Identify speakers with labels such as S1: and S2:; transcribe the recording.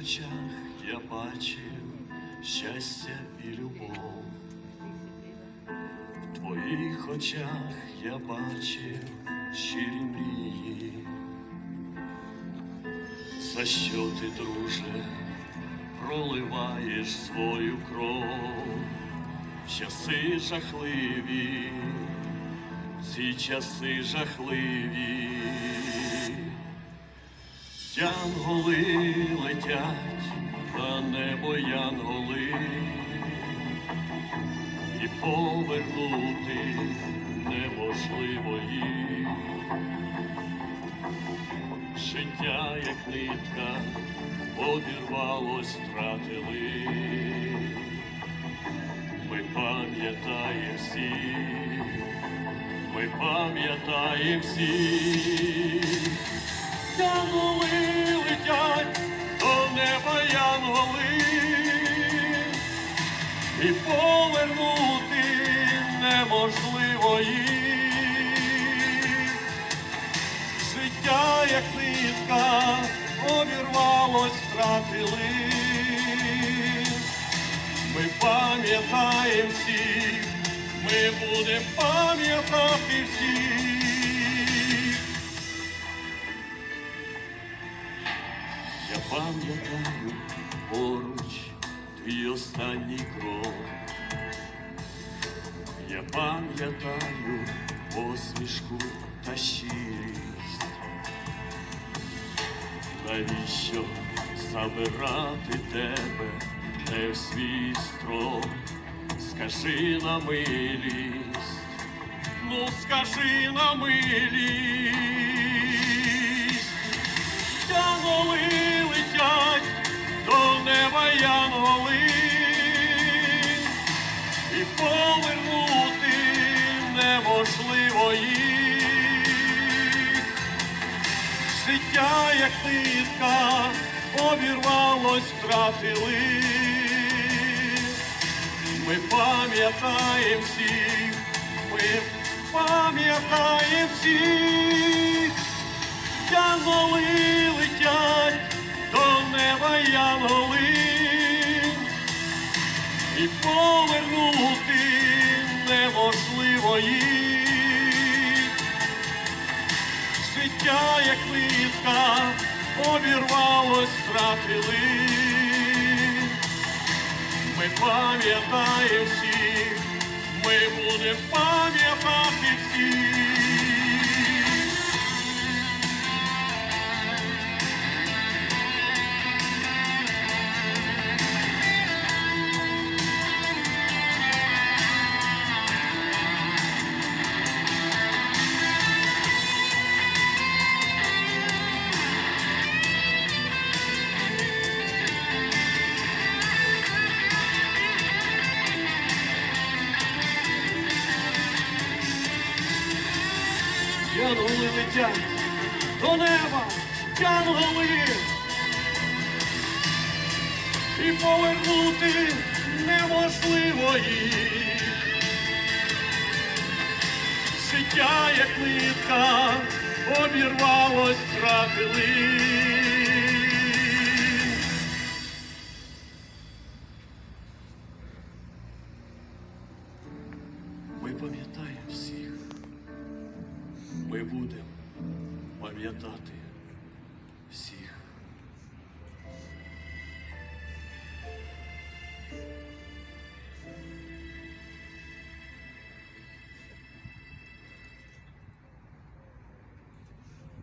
S1: очах я бачив щастя і любов. В твоїх очах я бачив щирі мрії. За що ти, друже, проливаєш свою кров? Часи жахливі, ці часи жахливі. Янголи летять на небо янголи, і повернути неможливо їх. Життя, як нитка, обірвалось, втратили. Ми пам'ятаємо всі, ми пам'ятаємо всі. Янголи летять до неба янголи, і повернути неможливо їх. Життя, як нитка, обірвалось, втратили. Ми пам'ятаємо всіх, ми будемо пам'ятати всіх. Пам'ятаю поруч твій останній крок. Я пам'ятаю посмішку та щирість. Навіщо забирати тебе не в свій строк? Скажи на милість, ну скажи на милість. Життя, як нитка, обірвалось, втратили. Ми пам'ятаємо всіх, ми пам'ятаємо всіх. Янголи летять до неба янголи, і повернути обірвалось, втратили. Ми пам'ятаємо всіх, ми будемо пам'ятати всіх. Янголи летять до неба, янголи, і повернути неможливо їх. Життя, як нитка, обірвалось, втратили. Ми пам'ятаємо. Ми будемо пам'ятати всіх.